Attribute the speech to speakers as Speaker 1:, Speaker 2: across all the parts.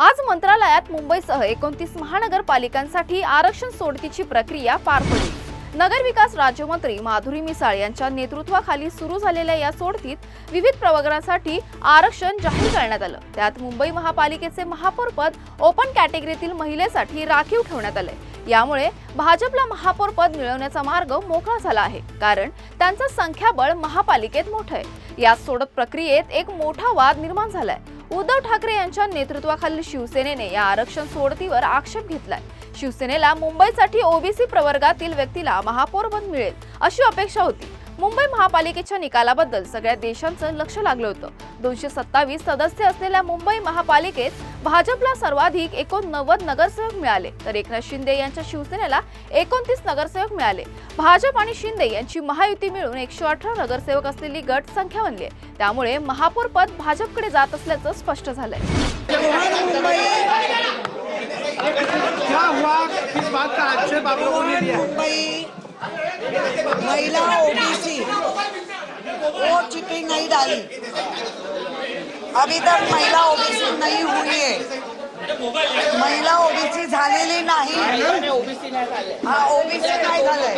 Speaker 1: आज मंत्रालयात मुंबईसह एकोणतीस महानगरपालिकांसाठी आरक्षण सोडतीची प्रक्रिया पार पडली. नगरविकास राज्यमंत्री माधुरी मिसाळ यांच्या नेतृत्वाखाली सुरू झालेल्या या सोडतीत विविध प्रवर्गासाठी आरक्षण जाहीर करण्यात आलं. त्यात मुंबई महापालिकेचे महापौरपद ओपन कॅटेगरीतील महिलेसाठी राखीव ठेवण्यात आले यामुळे भाजपला महापौरपद मिळवण्याचा मार्ग मोकळा झाला आहे कारण त्यांचं संख्याबळ महापालिकेत मोठं आहे. या सोडत प्रक्रियेत एक मोठा वाद निर्माण झालाय. उद्धव ठाकरे यांच्या नेतृत्वाखालील शिवसेनेने या आरक्षण सोडतीवर आक्षेप घेतलाय. शिवसेनेला मुंबईसाठी ओबीसी प्रवर्गातील व्यक्तीला महापौरपद मिळेल अशी अपेक्षा होती. मुंबई महापालिकेच्या निकालाबद्दल सगळ्या देशांचं लक्ष लागलं होतं. दोनशे सत्तावीस सदस्य असलेल्या मुंबई महापालिकेत भाजपला सर्वाधिक एकोणनव्वद नगरसेवक मिळाले तर एकनाथ शिंदे यांच्या शिवसेनेला एकोणतीस नगरसेवक मिळाले. भाजप आणि शिंदे यांची महायुती मिळून एकशे अठरा नगरसेवक असलेली गट संख्या बनली आहे. त्यामुळे महापौर पद भाजपकडे जात असल्याचं स्पष्ट झालंय.
Speaker 2: महिला ओबीसी. वो चिट्ठी नहीं डाली। अभी तक महिला ओबीसी नहीं हुई है। महिला ओबीसी झालेली नाही। हा ओबीसी नाही झालंय.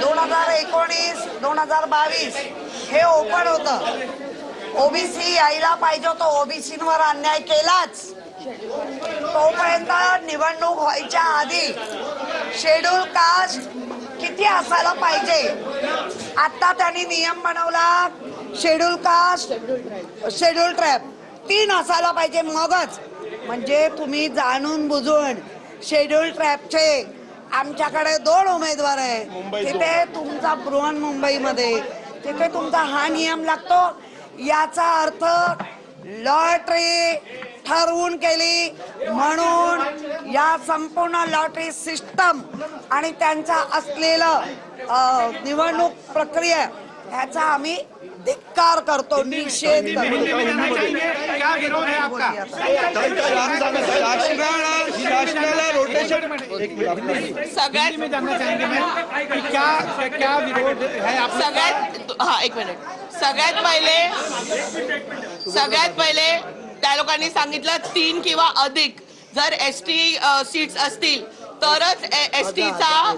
Speaker 2: दोन हजार एकोणीस दोन हजार बावीस हे ओपन होतं. ओबीसी यायला पाहिजे होतं. ओबीसीवर अन्याय केलाच. तोपर्यंत निवडणूक व्हायच्या आधी शेड्यूल कास्ट किती असायला पाहिजे? आता त्यांनी नियम बनवला शेड्यूल कास्ट शेड्यूल ट्रॅप तीन असायला पाहिजे मगच. म्हणजे तुम्ही जाणून बुजून शेड्यूल ट्रॅपचे आमच्याकडे दोन उमेदवार आहे तिथे तुमचा बृहन मुंबईमध्ये. तिथे तुमचा हा नियम लागतो. याचा अर्थ लॉटरी ठरवून केली. म्हणून या संपूर्ण लॉटरी सिस्टम आणि त्यांचा असलेलं अ, निवडणूक प्रक्रिया ह्याचा आम्ही धिक्कार करतो. निषेध
Speaker 3: है है?
Speaker 4: सगळ्यात हा एक मिनिट. सगळ्यात पहिले सगळ्यात पहिले त्या लोकांनी सांगितलं तीन किंवा अधिक. जर एस टी सीट्स असतील तरच एस टीचा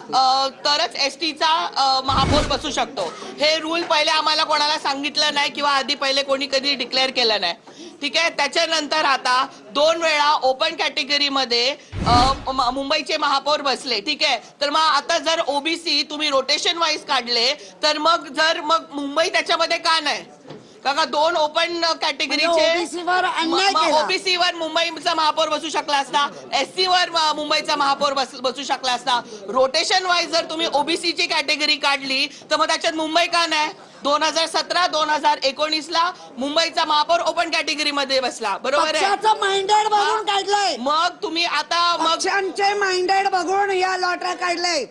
Speaker 4: तरच एस टीचा महापौर बसू शकतो. हे रूल पहिले आम्हाला कोणाला सांगितलं नाही किंवा आधी पहिले कोणी कधी डिक्लेअर केलं नाही. ठीक आहे? त्याच्यानंतर आता दोन वेळा ओपन कॅटेगरीमध्ये मुंबईचे महापौर बसले. ठीक आहे? तर मग आता जर ओबीसी तुम्ही रोटेशन वाईज काढले तर मग जर मग मुंबई त्याच्यामध्ये का नाही? का का दोन ओपन कॅटेगरीचे. ओबीसी वर मुंबईचा महापौर बसू शकला असता एस सी वर मुंबईचा महापौर बस- शकला असता. रोटेशन वाईज जर तुम्ही ओबीसी ची कॅटेगरी काढली तर मग त्याच्यात मुंबई का नाही? दोन हजार सतरा दोन हजार एकोणीस ला मुंबईचा महापौर ओपन कॅटेगरी मध्ये बसला. बरोबर आहे?
Speaker 2: पक्षाचं माइंडेड बघून काढलंय.
Speaker 4: मग तुम्ही आता मग
Speaker 2: पक्षांचे माइंडेड बघून या लॉटऱ्या काढलंय.